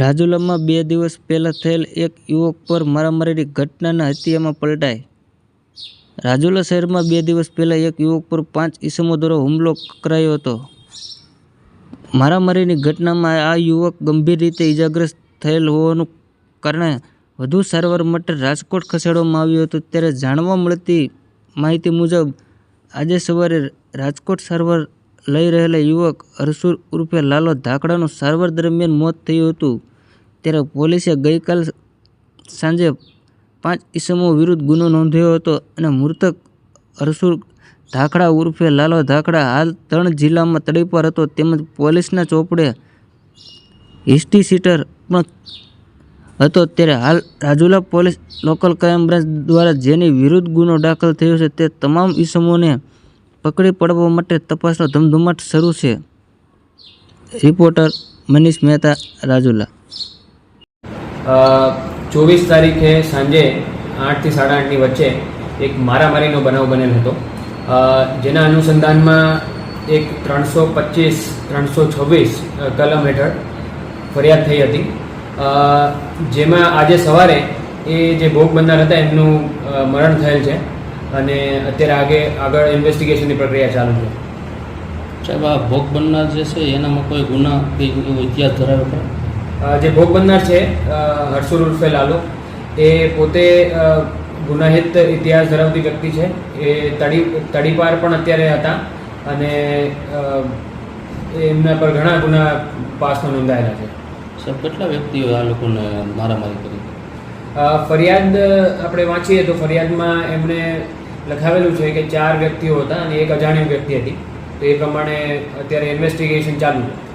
રાજુલામાં બે દિવસ પહેલાં થયેલ એક યુવક પર મારામારીની ઘટનાના હત્યામાં પલટાઈ રાજુલા શહેરમાં બે દિવસ પહેલાં એક યુવક પર પાંચ ઈસમો દ્વારા હુમલો કરાયો હતો. મારામારીની ઘટનામાં આ યુવક ગંભીર રીતે ઇજાગ્રસ્ત થયેલ હોવાનું કારણે વધુ સારવાર માટે રાજકોટ ખસેડવામાં આવ્યો હતો. ત્યારે જાણવા મળતી માહિતી મુજબ, આજે સવારે રાજકોટ સારવાર લઈ રહેલા યુવક હરસુર ઉર્ફે લાલો ધાકડાનું સારવાર દરમિયાન મોત થયું હતું. ત્યારે પોલીસે ગઈકાલ સાંજે પાંચ ઈસમો વિરુદ્ધ ગુનો નોંધ્યો હતો અને મૃતક હરસુર ધાકડા ઉર્ફે લાલો ધાકડા હાલ ત્રણ જિલ્લામાં તડીપાર હતો. તેમજ પોલીસના ચોપડે હિસ્ટી સીટર પણ હતો. ત્યારે હાલ Rajula police local crime branch દ્વારા જેની વિરુદ્ધ ગુનો દાખલ થયો છે તે તમામ ઈસમોને પકડી પડવા માટે તપાસનો ધમધમાટ શરૂ છે. રિપોર્ટર મનીષ મહેતા, રાજુલા. ચોવીસ તારીખે સાંજે આઠથી સાડા આઠની વચ્ચે એક મારામારીનો બનાવ બનેલ હતો. જેના અનુસંધાનમાં એક ત્રણસો પચીસ, ત્રણસો છવ્વીસ કલમ હેઠળ ફરિયાદ થઈ હતી. જેમાં આજે સવારે એ જે ભોગ બનનાર હતા એમનું મરણ થયેલ છે. અને અત્યારે આગે આગળ ઇન્વેસ્ટિગેશનની પ્રક્રિયા ચાલુ છે. સાહેબ આ ભોગ બનનાર જે છે એનામાં કોઈ ગુના કે એવો ઇતિહાસ ધરાવે ખરા જે ભોગ બનનાર છે હર્ષુલ ઉર્ફે લાલુ એ પોતે ગુનાહિત ઇતિહાસ ધરાવતી વ્યક્તિ છે. એ તડી તડીપાર પણ અત્યારે હતા અને એમના પર ઘણા ગુના પાસમાં નોંધાયેલા છે. સાહેબ કેટલા વ્યક્તિઓ આ લોકોને મારામારી કરી? ફરિયાદ આપણે વાંચીએ તો ફરિયાદમાં એમણે લખાવેલું છે કે ચાર વ્યક્તિઓ હતા અને એક અજાણ્યું વ્યક્તિ હતી. તો એ પ્રમાણે અત્યારે ઇન્વેસ્ટિગેશન ચાલુ છે.